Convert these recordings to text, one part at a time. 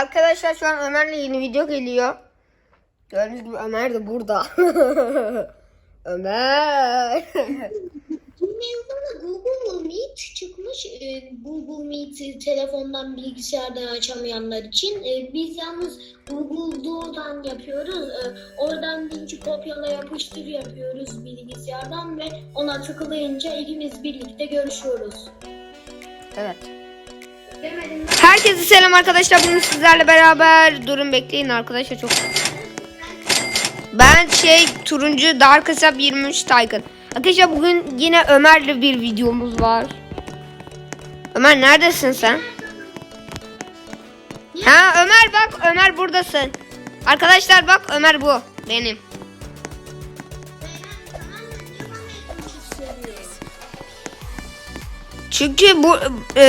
Arkadaşlar şu an Ömer'le yeni video geliyor. Gördüğünüz gibi Ömer de burada. Ömer. Mevzuna Google Meet çıkmış. Google Meet'i telefondan bilgisayardan açamayanlar için. Ee, Biz yalnız Google Duo'dan yapıyoruz. Oradan linki kopyala yapıştır yapıyoruz bilgisayardan ve ona tıklayınca ikimiz birlikte görüşüyoruz. evet. Herkese selam arkadaşlar. Bugün sizlerle beraber durun bekleyin arkadaşlar çok. Ben şey turuncu Dark Hesap 23 Tycoon. Arkadaşlar bugün yine Ömer'le bir videomuz var. Ömer neredesin sen? Ha Ömer bak Ömer buradasın. Arkadaşlar bak Ömer bu benim. Çünkü bu e,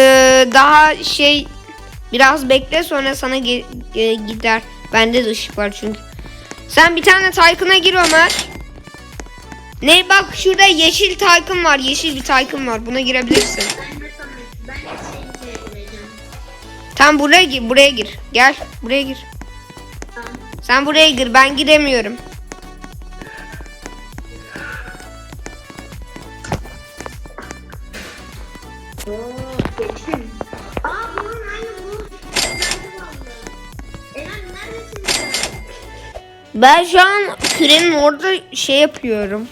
daha şey biraz bekle sonra sana ge- ge- gider. Bende de ışık var çünkü. Sen bir tane Tycoon'a gir Ömer. Ne bak şurada yeşil Tycoon var. Yeşil bir Tycoon var. Buna girebilirsin. Tam buraya gir. Buraya gir. Gel. Buraya gir. Sen buraya gir. Ben giremiyorum. Ben şu an kürenin orada şey yapıyorum.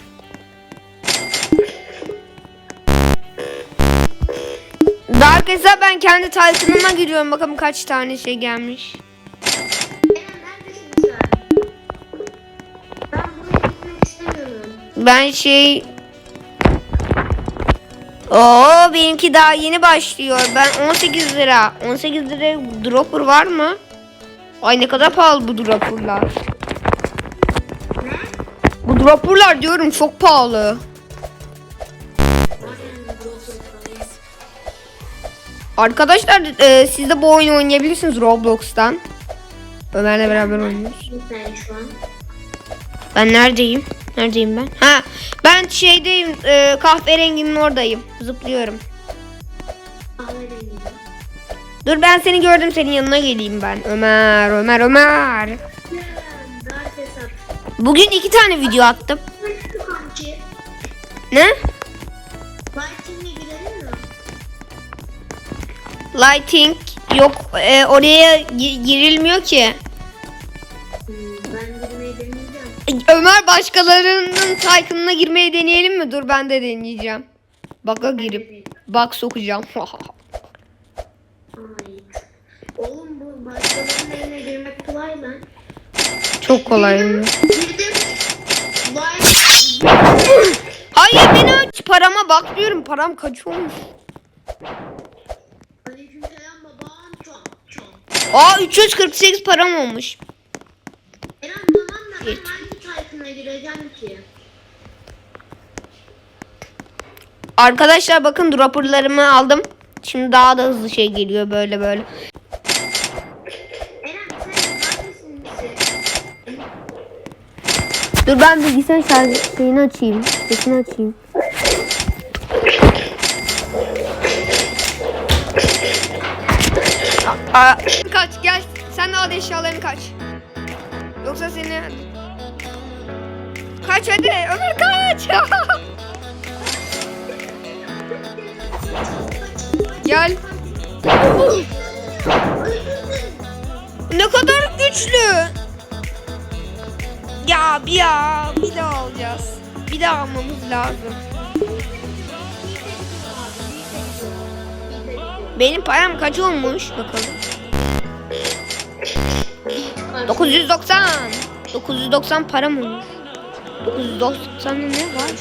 Dark hesap ben kendi Tycoon'uma giriyorum. Bakalım kaç tane şey gelmiş. Ben şey... Oo benimki daha yeni başlıyor. Ben 18 lira. 18 lira dropper var mı? Ay ne kadar pahalı bu dropperlar. Dropperlar diyorum çok pahalı. Arkadaşlar e, siz de bu oyunu oynayabilirsiniz Roblox'tan. Ömer'le beraber oynuyoruz. Sen şu an. Ben neredeyim? Neredeyim ben? Ha, ben şeydeyim. E, kahverenginin oradayım. Zıplıyorum. Dur ben seni gördüm senin yanına geleyim ben. Ömer, Ömer, Ömer. Bugün iki tane video attım. Ne? Lighting'e girelim mi? Lighting yok. e, oraya gi- girilmiyor ki. Ömer başkalarının Tycoon'una girmeyi deneyelim mi? Dur ben de deneyeceğim. Baka girip bak sokacağım. Ay. Oğlum bu başkalarının evine girmek kolay lan. Çok kolay. Hayır beni aç. Parama bakmıyorum. Param kaç olmuş? Aleykümselam babam. Çok çok. Aa 348 param olmuş. Eren tamam da ben hangi tayfına gireceğim ki? Arkadaşlar bakın dropperlarımı aldım. Şimdi daha da hızlı şey geliyor böyle böyle. Eren sen hangisin misin? Dur ben bilgisayar şarj şeyini açayım. Sesini açayım. Aa, kaç gel. Sen de al eşyalarını kaç. Yoksa seni... Kaç hadi Ömer kaç. Ya bir daha alacağız. Bir daha almamız lazım. Benim param kaç olmuş bakalım. 990. 990 param olmuş. 990'da ne var?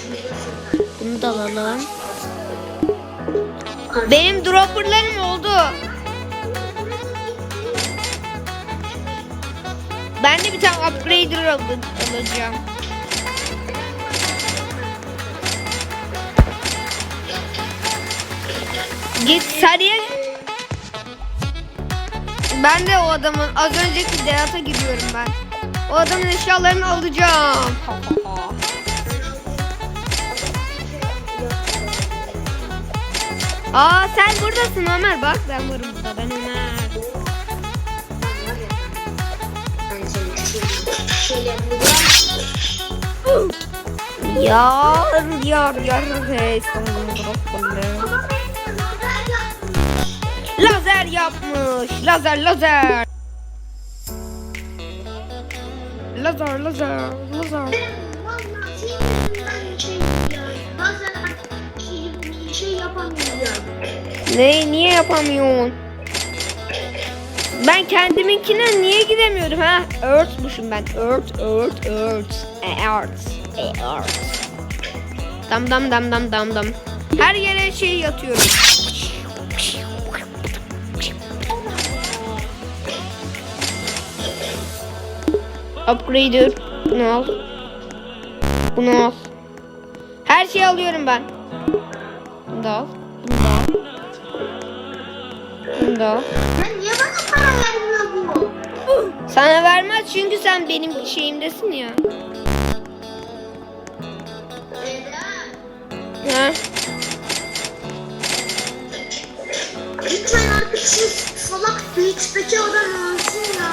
Bunu da alalım. Benim dropperlarım oldu. Ben de bir tane upgrader al- alacağım. Git seriye. Ben de o adamın az önceki Deat'a gidiyorum ben. O adamın eşyalarını alacağım. Aa sen buradasın Ömer bak ben varım Yar yar yar hey Lazer yapmış. Lazer lazer. Lazer lazer lazer. Şey. Ne niye yapamıyorsun? Ben kendiminkine niye gidemiyorum ha? Earth'muşum ben. Earth, Earth, Earth. E, Earth, e, Earth. Dam dam dam dam dam dam. Her yere şey yatıyorum. Upgrader. Bunu al. Bunu al. Her şeyi alıyorum ben. Bunu da al. Bunu da al. Bunu da al. Sana vermez çünkü sen benim şeyimdesin ya. Ha? Lütfen artık şu salak Twitch'teki adam ölsün ya.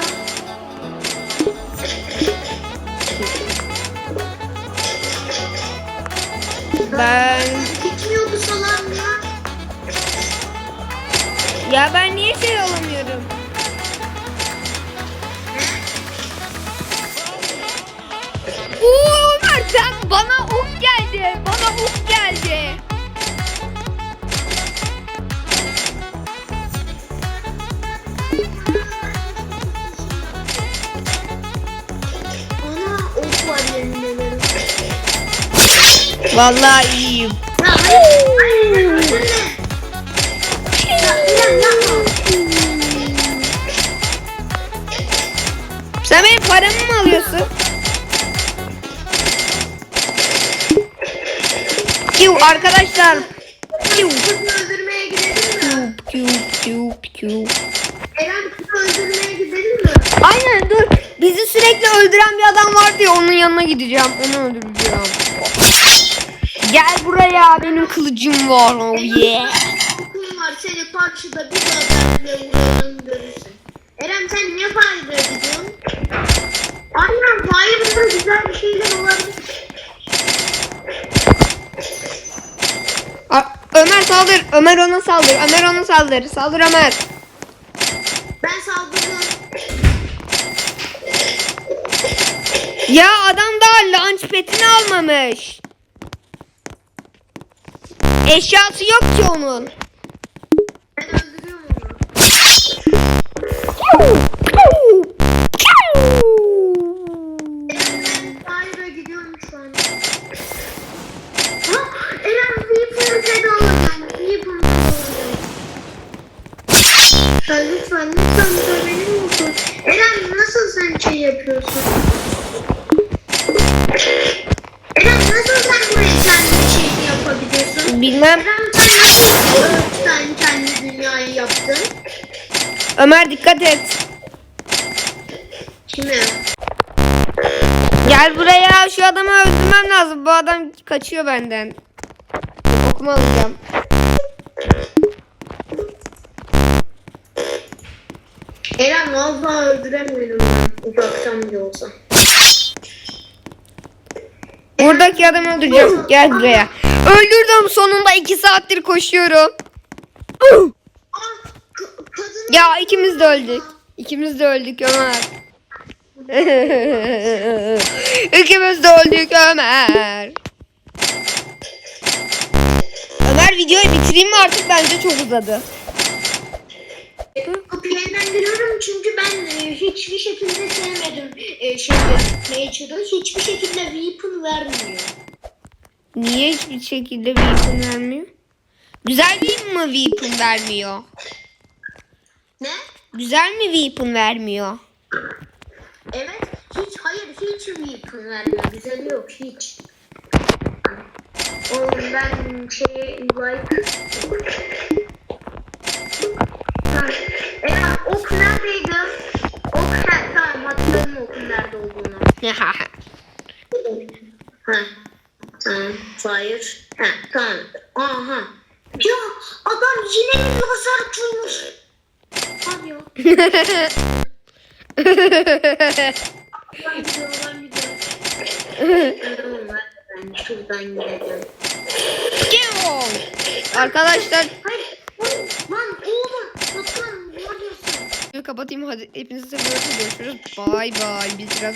Ben Gitmiyordu salam ya. ya ben niye şey alamıyorum? Sen bana ok geldi. Bana ok geldi. Ana ok var yemin ederim. Vallahi iyiyim. Piu arkadaşlar. Piu. Kızı öldürmeye gidelim mi? Piu piu piu. Eren kızı öldürmeye gidelim mi? Aynen dur. Bizi sürekli öldüren bir adam vardı ya onun yanına gideceğim. Onu öldüreceğim. Gel buraya benim kılıcım var. Oh yeah. Okul var seni karşıda bir daha görürsün. Eren sen niye gidiyorsun? Aynen Fahir'de güzel bir. A- Ömer saldır. Ömer ona saldır. Ömer ona saldır. Saldır Ömer. Ben saldırıyorum. Ya adam daha launchpad'ini almamış. Eşyası yok ki onun. Yapıyorsun? Eren nasıl sen buraya kendi şeyini yapabiliyorsun? Bilmem. Eren sen nasıl sen kendi dünyayı yaptın? Ömer dikkat et. Kime? Gel buraya şu adamı öldürmem lazım. Bu adam kaçıyor benden. Okumu alacağım. Eren vallahi öldüremiyorum ben uzaktan bile olsa. Buradaki adamı öldüreceğim. Gel buraya. Öldürdüm sonunda iki saattir koşuyorum. Ya ikimiz de öldük. İkimiz de öldük Ömer. ikimiz de öldük Ömer. Ömer videoyu bitireyim mi artık bence çok uzadı. Giriyorum çünkü ben e, hiçbir şekilde sevmedim e, şeyleri, Nature'ı. Hiçbir şekilde weapon vermiyor. Niye hiçbir şekilde weapon vermiyor? Güzel bir mi weapon vermiyor? Ne? Güzel mi weapon vermiyor? Evet, hiç hayır hiç weapon vermiyor. Güzeli yok hiç. Oğlum ben şey like olduğunu. Ha, tamam. Fire. Ha, tamam. Aha. Ya adam yine bir lazer tutmuş. Hadi ya. Ben gidiyorum, ben Tamam ben şuradan gideceğim. Gel. Arkadaşlar Hayır. oğlum, Lan oğlum. Kaptan ne yapıyorsun? kapatayım hadi hepinizi seviyorum görüşürüz bay bay biz biraz